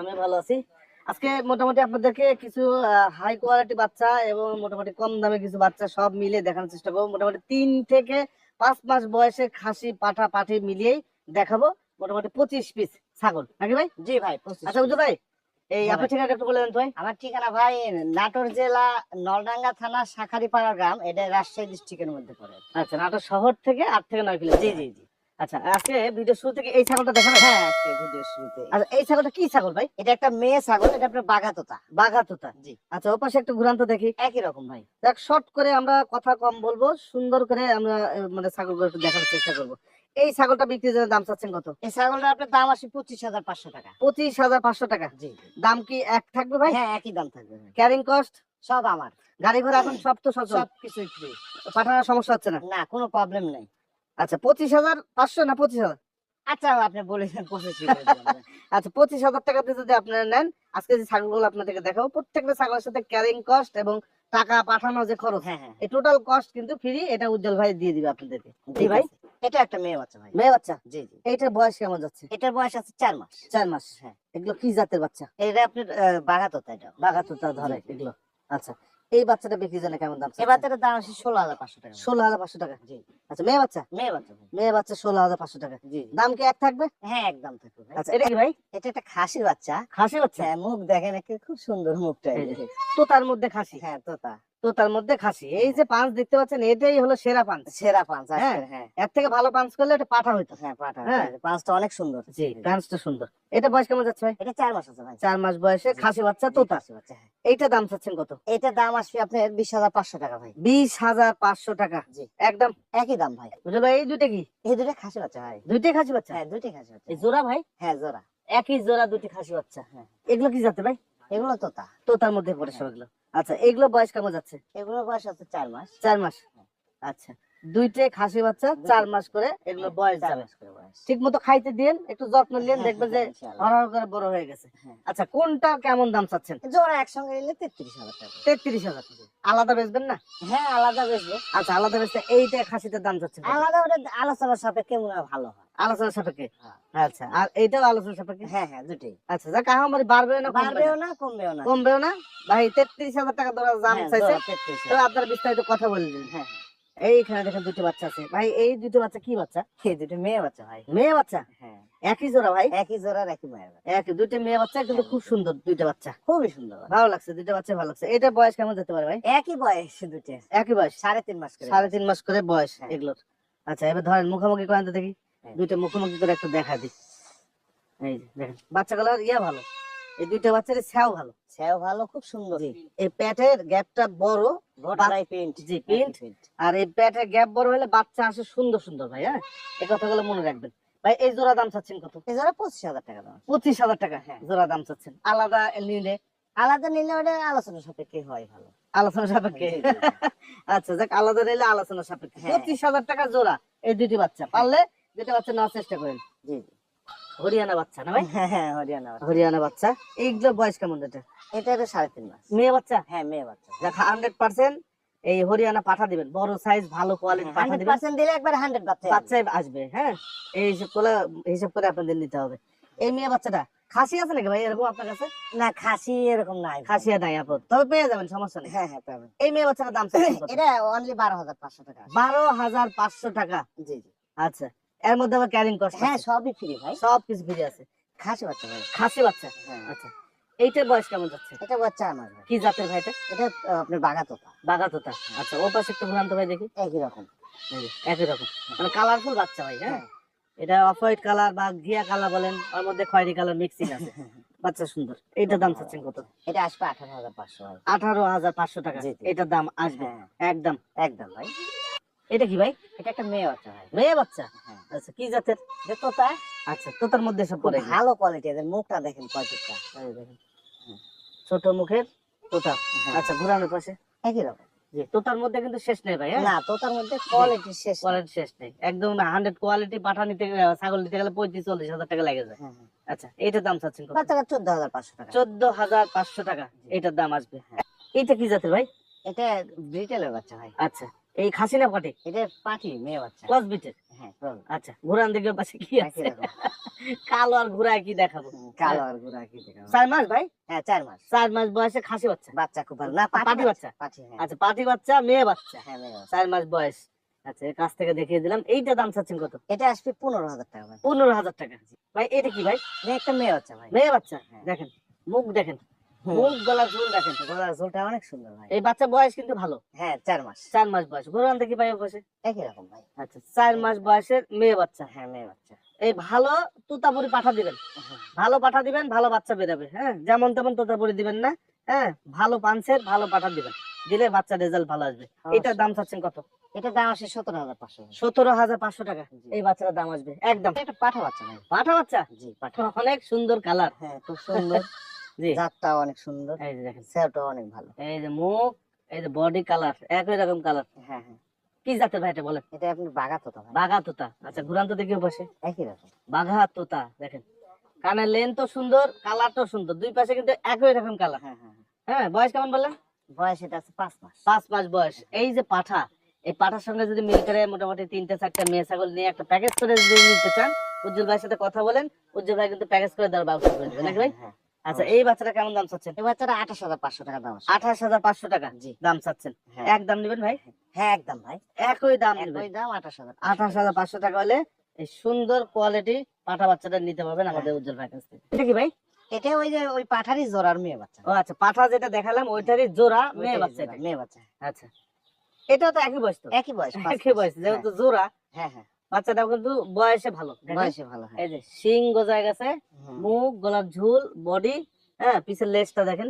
আমি ভালো আছি। আজকে মোটামুটি আপনাদেরকে কিছু হাই কোয়ালিটি বাচ্চা এবং মোটামুটি কম দামে কিছু বাচ্চা সব মিলে দেখানোর চেষ্টা করব। মোটামুটি তিন থেকে পাঁচ মাস বয়সে খাসি পাঠা পাঠি মিলিয়েই দেখাবো। মোটামুটি পঁচিশ পিস ছাগল। নাকি ভাই? জি ভাই আচ্ছা বুঝলো ভাই এই হ্যাঁ আপনার ঠিকানা একটু বলে দেন ভাই। আমার ঠিকানা ভাই নাটোর জেলা নলডাঙ্গা থানা শাখারিপাড়া গ্রাম। এটা রাজশাহী ডিস্ট্রিক্টের মধ্যে পড়ে। আচ্ছা নাটোর শহর থেকে আট থেকে নয় কিলো জি জি জি। আচ্ছা আজকে ভিডিও শুরু থেকে এই ছাগলটা দেখাবেন? হ্যাঁ আজকে ভিডিও শুরুতে। আচ্ছা এই ছাগলটা কি ছাগল ভাই? এটা একটা মেয়ে ছাগল এটা আপনার বাঘাতোতা। বাঘা তোতা জি। আচ্ছা ও পাশে একটু ঘুরান্ত দেখি। একই রকম ভাই। দেখ শর্ট করে আমরা কথা কম বলব সুন্দর করে আমরা মানে ছাগলগুলো একটু দেখার চেষ্টা করব। এই ছাগলটা বিক্রির জন্য দাম চাচ্ছেন কত? এই ছাগলটা আপনার দাম আসে পঁচিশ হাজার পাঁচশো টাকা। পঁচিশ হাজার পাঁচশো টাকা? জি। দাম কি এক থাকবে ভাই? হ্যাঁ একই দাম থাকবে ক্যারিং কস্ট সব আমার। গাড়ি ঘোড়া এখন সব তো সব কিছুই ফ্রি পাঠানোর সমস্যা হচ্ছে না? না কোনো প্রবলেম নেই। আচ্ছা পঁচিশ হাজার পাঁচশো না পঁচিশ হাজার? আচ্ছা আপনি বলেছেন পঁচিশ আচ্ছা পঁচিশ হাজার টাকাতে যদি আপনারা নেন আজকে যে ছাগলগুলো আপনাদেরকে দেখাবো প্রত্যেকটা ছাগলের সাথে ক্যারিং কস্ট এবং টাকা পাঠানো যে খরচ হ্যাঁ হ্যাঁ। এই টোটাল কস্ট কিন্তু ফ্রি এটা উজ্জ্বল ভাই দিয়ে দিবে আপনাদেরকে। জি ভাই? এটা একটা মেয়ে বাচ্চা ভাই। মেয়ে বাচ্চা? জি জি। এটার বয়স কেমন যাচ্ছে? এটার বয়স আছে চার মাস। চার মাস। হ্যাঁ। এগুলো কি জাতের বাচ্চা? এটা আপনার বাঘাতোতা এটা। বাঘা তোতা ধরে। এগুলো। আচ্ছা এই বাচ্চাটা বিক্রি জন্য কেমন দাম এই বাচ্চাটার দাম আছে ষোলো হাজার পাঁচশো টাকা। ষোলো হাজার পাঁচশো টাকা জি। আচ্ছা মেয়ে বাচ্চা? মেয়ে বাচ্চা মেয়ে বাচ্চা ষোলো হাজার পাঁচশো টাকা জি। দাম কি এক থাকবে? হ্যাঁ একদম থাকবে আচ্ছা এটা কি ভাই? এটা একটা খাসি বাচ্চা। খাসি বাচ্চা? হ্যাঁ মুখ দেখেন খুব সুন্দর মুখটা। তো তার তোতার মধ্যে খাসি? হ্যাঁ তোতা। তোতার মধ্যে খাসি। এই যে পাঁচ দেখতে পাচ্ছেন এটাই হলো সেরা পাঁচ। সেরা পাঁচ হ্যাঁ। হ্যাঁ। এর থেকে ভালো পাঁচ করলে এটা পাঠা হইতো। হ্যাঁ পাঠা হ্যাঁ। পাঁচটা অনেক সুন্দর। জি পাঁচটা সুন্দর। এটা বয়স কেমন যাচ্ছে ভাই? এটা চার মাস আছে ভাই। চার মাস বয়সে খাসি বাচ্চা তোতা। খাসি বাচ্চা হ্যাঁ। এইটা দাম চাচ্ছেন কত? এটা দাম আসবে আপনার বিশ হাজার পাঁচশো টাকা ভাই। বিশ হাজার পাঁচশো টাকা। জি। একদম। একই দাম ভাই। বুঝলো ভাই এই দুইটা কি? এই দুটো খাসি বাচ্চা ভাই। দুইটাই খাসি বাচ্চা? হ্যাঁ দুইটাই খাসি বাচ্চা। জোড়া ভাই? হ্যাঁ জোড়া। একই জোড়া দুটি খাসি বাচ্চা। হ্যাঁ। এগুলো কি যাতে ভাই? এগুলো তোতা। তোতার মধ্যে পড়ে সব এগুলো আচ্ছা এগুলো বয়স কেমন যাচ্ছে? এগুলো বয়স আছে চার মাস। চার মাস। আচ্ছা। দুইটাই খাসি বাচ্চা চার মাস করে। এগুলো বয়স যাবে। ঠিক মতো খাইতে দিন একটু যত্ন নিন হ্যাঁ, দেখবেন যে হ্যাঁ। হরহর করে বড় হয়ে গেছে। হ্যাঁ। আচ্ছা কোনটা কেমন দাম চাচ্ছেন? জোড়া একসঙ্গে নিলে তেত্রিশ হাজার টাকা। তেত্রিশ হাজার আলাদা বেচবেন না? হ্যাঁ আলাদা বেচবো। আচ্ছা আলাদা বেচতে এইটা খাসিটার দাম চাচ্ছেন আলাদা ওটা আলোচনার সাপেক্ষে মনে হয় ভালো হয়। আলোচনা সাপেক্ষে। আচ্ছা আর এইটাও আলোচনা সাপেক্ষে? হ্যাঁ হ্যাঁ দুটোই। আচ্ছা যাক আমার বাড়বে না কমবে বাড়বেও না? কমবেও না। কমবেও না? ভাই তেত্রিশ হাজার টাকা ধরা দাম চাইছে। জোড়া 33 তো আপনার বিস্তারিত কথা বলে দিন। হ্যাঁ। এইখানে দেখেন দুটো বাচ্চা আছে। ভাই এই দুটো বাচ্চা কি বাচ্চা? এই দুটো মেয়ে বাচ্চা ভাই। মেয়ে বাচ্চা? হ্যাঁ। একই জোড়া ভাই? একই জোড়ার একই মায়ের এক দুটো মেয়ে বাচ্চা কিন্তু খুব সুন্দর দুইটা বাচ্চা। খুবই সুন্দর ভালো লাগছে দুইটা বাচ্চা ভালো লাগছে। এটা বয়স কেমন যেতে পারে ভাই? একই বয়স দুটো একই বয়স? সাড়ে তিন মাস করে। সাড়ে তিন মাস করে বয়স হ্যাঁ। এগুলোর। আচ্ছা এবার ধরেন মুখোমুখি করেন তো দেখি। হ্যাঁ। দুইটা মুখোমুখি করে একটু দেখা দিই। এই দেখেন বাচ্চাগুলোর ইয়া ভালো। এই দুইটা বাচ্চার ভালো। ভালো খুব সুন্দর। এই প্যাটের গ্যাপটা বড় প্রিন্ট জি প্রিন্ট আর এই প্যাটের গ্যাপ বড় হলে বাচ্চা আসে সুন্দর সুন্দর ভাই হ্যাঁ? এই কথাগুলো মনে রাখবেন। ভাই এই জোড়া দাম চাচ্ছেন কত? এই জোড়া পঁচিশ হাজার টাকা দাম। পঁচিশ হাজার টাকা হ্যাঁ। জোড়া দাম চাচ্ছেন। আলাদা নিলে? আলাদা নিলে ওটা আলোচনা সাপেক্ষে হয় ভালো। আলোচনা সাপেক্ষে। আচ্ছা যাক আলাদা নিলে আলোচনা সাপেক্ষে। হ্যাঁ। পঁচিশ হাজার টাকা জোড়া এই দুটি বাচ্চা। পারলে দুটো বাচ্চা নেওয়ার চেষ্টা করেন। জি জি। হরিয়ানা বাচ্চা না ভাই? হ্যাঁ হ্যাঁ হরিয়ানা বাচ্চা। হরিয়ানা বাচ্চা। এইগুলো বয়স কেমন এটা? এটা এটা সাড়ে তিন মাস। মেয়ে বাচ্চা? হ্যাঁ মেয়ে বাচ্চা। যাক হান্ড্রেড পার্সেন্ট এই হরিয়ানা পাঠা দিবেন। বড় সাইজ ভালো কোয়ালিটি পাঠা হান্ড্রেড দিবেন পার্সেন্ট দিলে একবার হান্ড্রেড বাচ্চা বাচ্চাই আসবে হ্যাঁ? এই হিসাব করে হিসাব করে আপনাদের নিতে হবে। এই মেয়ে বাচ্চাটা খাসি আছে নাকি ভাই এরকম আপনার কাছে? না খাসি এরকম নাই খাসিয়া নাই আপদ তবে পেয়ে যাবেন সমস্যা নেই। হ্যাঁ হ্যাঁ পাবেন। এই মেয়ে বাচ্চাটার দাম এটা অনলি বারো হাজার পাঁচশো টাকা। বারো হাজার পাঁচশো টাকা। জি জি। আচ্ছা। এর মধ্যে আবার ক্যারিং কস্ট হ্যাঁ সবই ফ্রি ভাই। সব কিছু ফ্রি আছে। খাসি বাচ্চা ভাই। খাসি বাচ্চা? হ্যাঁ। আচ্ছা। এইটার বয়স কেমন যাচ্ছে? এটা বাচ্চা আমার ভাই। কি জাতের ভাইটা এটা? আহ, আপনার বাঘা তোতা বাগাতোতা। আচ্ছা ও পাশে একটু ঘুরান্ত ভাই দেখি। একই রকম। একই রকম। মানে কালারফুল বাচ্চা ভাই হ্যাঁ? হ্যাঁ। এটা অফ হোয়াইট কালার বা ঘিয়া কালার বলেন ওর মধ্যে খয়েরি কালার মিক্সিং আছে। বাচ্চা সুন্দর। এইটার দাম চাচ্ছেন কত? এটা আসবে আঠারো হাজার পাঁচশো আঠারো হাজার পাঁচশো টাকা। এটার দাম আসবে। হ্যাঁ। একদম। একদম ভাই। এটা কি ভাই? এটা একটা মেয়ে বাচ্চা ভাই। মেয়ে বাচ্চা? হ্যাঁ। আচ্ছা কি জাতের? এটা তোতা আচ্ছা তোতার মধ্যে সব পড়ে ভালো কোয়ালিটি এদের। মুখটা দেখেন এই দেখেন। ছোট মুখের তোতা। হ্যাঁ, আচ্ছা ঘুরানোর পাশে? একই রকম। জি তোতার মধ্যে কিন্তু শেষ নেই ভাই হ্যাঁ? না তোতার মধ্যে কোয়ালিটি শেষ কোয়ালিটি শেষ নেই। একদম হান্ড্রেড কোয়ালিটি পাঠা নিতে গেলে ছাগল নিতে গেলে পঁয়ত্রিশ চল্লিশ হাজার টাকা লেগে যায়। হ্যাঁ, হ্যাঁ। আচ্ছা এইটার দাম চাচ্ছেন কত? চোদ্দ হাজার পাঁচশো টাকা। চোদ্দ হাজার পাঁচশো টাকা। এটার দাম আসবে। হ্যাঁ। এইটা কি জাতের ভাই? এটা ব্রিটেলের বাচ্চা ভাই। আচ্ছা। এই খাসি না পাটি এটা পাঠি মেয়ে বাচ্চা। ক্রস বিটের হ্যাঁ আচ্ছা ঘুরান দিকে পাশে কি আছে। কালো আর ঘুরায় কি দেখাবো? কালো আর ঘোড়া কি দেখাবো? চার মাস ভাই? হ্যাঁ চার মাস। চার মাস বয়সে খাসি বাচ্চা? বাচ্চা খুব ভালো। না পাটি পাটি বাচ্চা? পাটি হ্যাঁ। আচ্ছা পাটি বাচ্চা মেয়ে বাচ্চা? হ্যাঁ মেয়ে। চার মাস বয়স। আচ্ছা এর কাছ থেকে দেখিয়ে দিলাম। এইটা দাম চাচ্ছেন কত? এটা আসবে পনেরো হাজার টাকা পনেরো হাজার টাকা। ভাই এটা কি ভাই? এটা একটা মেয়ে বাচ্চা ভাই। মেয়ে বাচ্চা? হ্যাঁ। দেখেন মুখ দেখেন। মুখ গলা ঝুল দেখেন গলার ঝোলটা অনেক সুন্দর ভাই। এই বাচ্চা বয়স কিন্তু ভালো। হ্যাঁ চার মাস। চার মাস বয়স। ঘুরান দেখি ভাই বসে? একই রকম ভাই। আচ্ছা চার মাস বয়সের মেয়ে বাচ্চা। হ্যাঁ মেয়ে বাচ্চা। এই ভালো তুতাপুরি পাঠা দিবেন। হ্যাঁ। ভালো পাঠা দিবেন ভালো বাচ্চা বেরোবে হ্যাঁ? যেমন তেমন তোতাপুরি দিবেন না হ্যাঁ? ভালো পাঞ্চের ভালো পাঠা দিবেন। দিলে বাচ্চা রেজাল্ট ভালো আসবে। এটার দাম চাচ্ছেন কত? এটার দাম আসে সতেরো হাজার পাঁচশো সতেরো হাজার পাঁচশো টাকা। এই বাচ্চাটার দাম আসবে একদম। এটা পাঠা বাচ্চা পাঠা বাচ্চা? জি পাঠা। অনেক সুন্দর কালার। হ্যাঁ খুব সুন্দর। জি। জাতটাও অনেক সুন্দর। এই যে দেখেন। অনেক ভালো। এই যে মুখ এই যে বডি কালার একই রকম কালার হ্যাঁ হ্যাঁ। কি জাতের ভাই এটা বলেন? এটা আপনি বাঘা তোতা আচ্ছা ঘুরান তো দেখি বসে একই রকম। বাঘা তোতা দেখেন। কানের লেন তো সুন্দর কালারটাও সুন্দর। দুই পাশে কিন্তু একই রকম কালার হ্যাঁ হ্যাঁ হ্যাঁ। হ্যাঁ বয়স কেমন বললেন? বয়স এটা আছে পাঁচ মাস। পাঁচ মাস বয়স। এই যে পাঠা এই পাঠার সঙ্গে যদি মিল করে মোটামুটি তিনটা চারটা মেয়ে ছাগল নিয়ে একটা প্যাকেজ করে যদি নিতে চান উজ্জ্বল ভাইয়ের সাথে কথা বলেন উজ্জ্বল ভাই কিন্তু প্যাকেজ করে দেওয়ার ব্যবস্থা করে দেবে নাকি ভাই? হ্যাঁ, হ্যাঁ। আচ্ছা এই বাচ্চাটা কেমন দাম চাচ্ছেন? এই বাচ্চাটা আঠাশ হাজার পাঁচশো টাকা দাম আঠাশ হাজার পাঁচশো টাকা? জি। দাম চাচ্ছেন? হ্যাঁ। এক দাম নেবেন ভাই? হ্যাঁ একদম ভাই। একই দাম একই দাম আঠাশ হাজার আঠাশ হাজার পাঁচশো টাকা হলে এই সুন্দর কোয়ালিটি পাঠা বাচ্চাটা নিতে পারবেন হ্যাঁ। আমাদের উজ্জ্বল ভাইয়ের কাছ থেকে। এটা কি ভাই? এটা ওই যে ওই পাঠারই জোড়ার মেয়ে বাচ্চা। ও আচ্ছা পাঠা যেটা দেখালাম ওইটারই জোড়া মেয়ে বাচ্চা মেয়ে বাচ্চা। আচ্ছা। এটাও তো একই বয়স তো? একই বয়স একই বয়স যেহেতু জোড়া। হ্যাঁ হ্যাঁ। বাচ্চাটাও কিন্তু বয়সে ভালো বয়সে ভালো এই যে শিং গজায় গেছে মুখ গলার ঝুল বডি হ্যাঁ পিছের লেজটা দেখেন।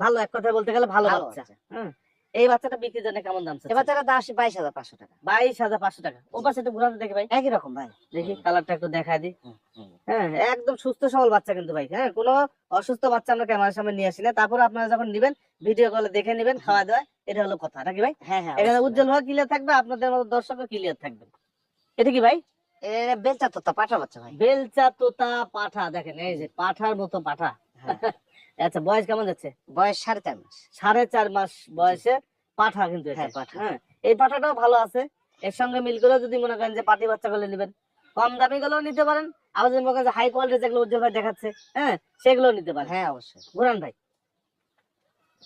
ভালো এক কথায় বলতে গেলে ভালো বাচ্চা। হ্যাঁ এই বাচ্চাটা বিক্রির জন্য কেমন দাম এই বাচ্চাটার দাম বাইশ হাজার পাঁচশো টাকা। বাইশ হাজার পাঁচশো টাকা। ও পাশে একটু ঘুরাতে দেখি ভাই। একই রকম ভাই। দেখি কালারটা একটু দেখায় দিই। হ্যাঁ একদম সুস্থ সবল বাচ্চা কিন্তু ভাই হ্যাঁ। কোনো অসুস্থ বাচ্চা আমরা ক্যামেরার সামনে নিয়ে আসি না। তারপর আপনারা যখন নিবেন ভিডিও কলে দেখে নিবেন খাওয়া দাওয়া এটা হলো কথা নাকি ভাই? হ্যাঁ হ্যাঁ এখানে উজ্জ্বল ভাই ক্লিয়ার থাকবে আপনাদের মতো দর্শকও ক্লিয়ার থাকবে এটা কি ভাই? বেলচা তো পাঠা বাচ্চা ভাই। বেলচা তোতা পাঠা দেখেন এই যে পাঠার মতো পাঠা। হ্যাঁ। আচ্ছা বয়স কেমন যাচ্ছে? বয়স সাড়ে চার মাস। সাড়ে চার মাস বয়সে পাঠা কিন্তু হ্যাঁ, হ্যাঁ এই পাঠাটাও ভালো আছে। এর সঙ্গে মিল করে যদি মনে করেন যে পাটি বাচ্চা গুলো নেবেন। কম দামি গুলো নিতে পারেন আবার যদি মনে করেন হাই কোয়ালিটি যেগুলো উজ্জ্বল ভাই দেখাচ্ছে হ্যাঁ সেগুলো নিতে পারেন। হ্যাঁ অবশ্যই। ঘুরান ভাই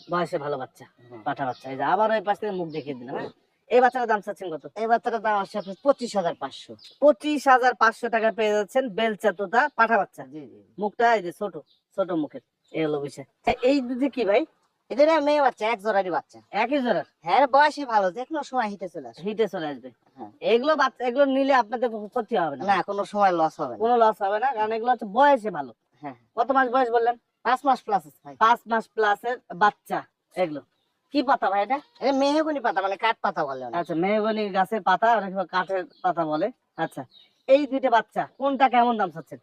বয়সে ভালো বাচ্চা পাঠা বাচ্চা। এই যে আবার ওই পাশ থেকে মুখ দেখিয়ে দিলাম হ্যাঁ। এই বাচ্চাটার দাম চাচ্ছেন কত? এই বাচ্চাটার দাম আসছে পঁচিশ হাজার পাঁচশো। পঁচিশ হাজার পাঁচশো টাকা পেয়ে যাচ্ছেন বেলচা তোতা পাঠা বাচ্চা। জি জি মুখটা এই যে ছোট ছোট মুখের এই হলো বিষয়। এই দুধে কি ভাই? এটা মেয়ে বাচ্চা এক জোড়ারই বাচ্চা। একই জোড়ার? হ্যাঁ বয়সে ভালো যে কোনো সময় হিটে চলে আসে হিটে চলে আসবে। হ্যাঁ। এগুলো বাচ্চা এগুলো নিলে আপনাদের ক্ষতি হবে না। না কোনো সময় লস হবে না। কোনো লস হবে না কারণ এগুলো হচ্ছে বয়সে ভালো। হ্যাঁ। কত মাস বয়স বললেন? পাঁচ মাস প্লাস পাঁচ মাস প্লাসের বাচ্চা এগুলো। কি পাতা ভাই এটা? এটা মেহগুনি পাতা মানে কাঠ পাতা বলে আচ্ছা মেহগনি গাছের পাতা অনেক কাঠের পাতা বলে। আচ্ছা এই দুইটা বাচ্চা কোনটা কেমন দাম চাচ্ছেন?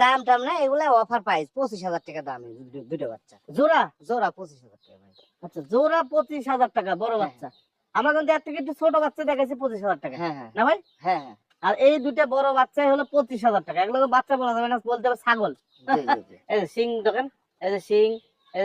দাম টাম না এগুলা অফার প্রাইস পঁচিশ হাজার টাকা দাম দুটো- দুটো বাচ্চা। জোড়া? জোড়া পঁচিশ হাজার টাকা ভাই। আচ্ছা জোড়া পঁচিশ হাজার টাকা বড় হ্যাঁ। বাচ্চা। আমরা কিন্তু এর থেকে একটু ছোট বাচ্চা দেখাচ্ছি পঁচিশ হাজার টাকা। হ্যাঁ হ্যাঁ। না ভাই? হ্যাঁ হ্যাঁ। আর এই দুইটা বড় বাচ্চাই হলো পঁচিশ হাজার টাকা। এগুলো তো বাচ্চা বলা যাবে না বলতে হবে ছাগল। এই যে দেখেন? এই যে শিং এই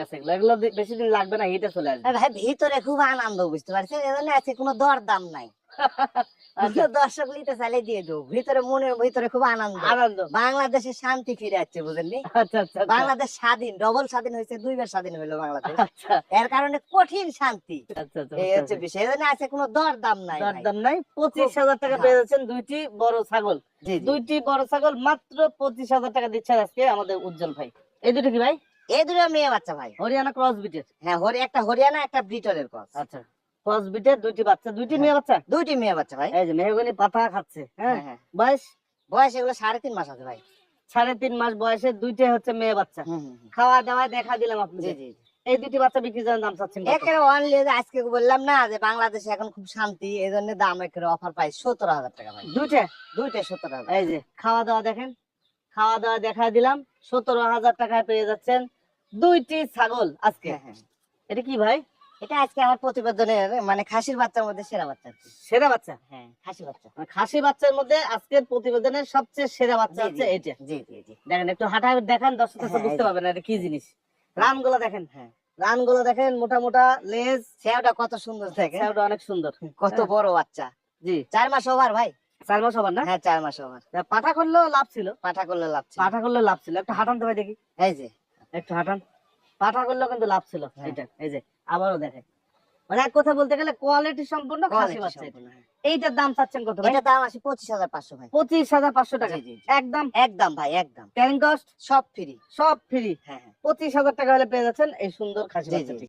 গেছে এগুলো। বেশি দিন লাগবে না হিটে চলে আসবে। ভাই ভিতরে খুব আনন্দ বুঝতে পারছেন? এজন্য আজকে কোনো দর দাম নাই। আচ্ছা, দর্শক নিতে চাইলে দিয়ে দেবো। ভিতরে মনের ভিতরে খুব আনন্দ। আনন্দ। বাংলাদেশে শান্তি ফিরে যাচ্ছে বুঝেননি আচ্ছা আচ্ছা। বাংলাদেশ স্বাধীন ডবল স্বাধীন হয়েছে দুইবার স্বাধীন হইল বাংলাদেশ। এর কারণে কঠিন শান্তি। এই হচ্ছে বিষয়। এজন্য আছে কোনো দর দাম নাই। দরদাম নাই। পঁচিশ হাজার টাকা হ্যাঁ। পেয়ে যাচ্ছেন দুইটি বড় ছাগল। দুইটি বড় ছাগল মাত্র পঁচিশ হাজার টাকা দিচ্ছে আজকে আমাদের উজ্জ্বল ভাই। এই দুটো কি ভাই? এই দুটো মেয়ে বাচ্চা ভাই। হরিয়ানা ক্রস বিটের হ্যাঁ হরি একটা হরিয়ানা একটা ব্রিটলের আচ্ছা ক্রস বিটের দুইটি বাচ্চা দুইটি হ্যাঁ। মেয়ে বাচ্চা? দুইটি মেয়ে বাচ্চা ভাই। এই যে মেহগনি পাতা খাচ্ছে হ্যাঁ? হ্যাঁ বয়স? বয়স এগুলো সাড়ে তিন মাস আছে ভাই। সাড়ে তিন মাস বয়সে দুইটাই হচ্ছে মেয়ে বাচ্চা। হুম, হুম, হুম। খাওয়া দাওয়া দেখা দিলাম আপনি জি জি জি। এই দুটি বাচ্চা বিক্রি করার দাম চাচ্ছেন একেবারে অনলি আজকে বললাম না যে বাংলাদেশে এখন খুব শান্তি এই জন্য দাম একেবারে অফার পাই সতেরো হাজার টাকা ভাই। দুইটা? দুইটা সতেরো হাজার। এই যে খাওয়া দাওয়া দেখেন। খাওয়া দাওয়া দেখা দিলাম সতেরো হাজার টাকায় পেয়ে যাচ্ছেন। দুইটি ছাগল আজকে। হ্যাঁ, হ্যাঁ। এটা কি ভাই? এটা আজকে আমার প্রতিবেদনের মানে খাসির বাচ্চার মধ্যে সেরা বাচ্চা সেরা বাচ্চা? হ্যাঁ খাসি বাচ্চা। মানে খাসি বাচ্চার মধ্যে আজকের প্রতিবেদনের সবচেয়ে সেরা বাচ্চা হচ্ছে এটা। জি জি জি। দেখেন একটু হাঁটা দেখান দর্শক হ্যাঁ, বুঝতে পারবেন এটা কি জিনিস। রানগুলো দেখেন। হ্যাঁ। রানগুলো দেখেন মোটা মোটা লেজ। সেওটা কত সুন্দর থাকে অনেক সুন্দর। কত। বড় বাচ্চা। জি। চার মাস ওভার ভাই। চার মাস হবার না? হ্যাঁ চার মাস তা পাঠা করলেও লাভ ছিল। পাঠা করলে লাভ ছিল। পাঠা করলেও লাভ ছিল। একটু হাঁটান তো ভাই দেখি। এই যে একটু হাঁটান। পাঠা করলেও কিন্তু লাভ ছিল। হ্যাঁ। এটা এই যে আবারও দেখে মানে এক কথা বলতে গেলে কোয়ালিটি সম্পূর্ণ খাসি বাচ্চা হ্যাঁ। এইটার দাম চাচ্ছেন কত ভাই? এটার দাম হাজার পাঁচশো ভাই। পঁচিশ হাজার পাঁচশো টাকা। একদম? একদম ভাই একদম। ক্যারিং কস্ট সব ফ্রি সব ফ্রি হ্যাঁ হ্যাঁ। পঁচিশ হাজার টাকা হলে পেয়ে যাচ্ছেন এই সুন্দর খাসি বাচ্চাটি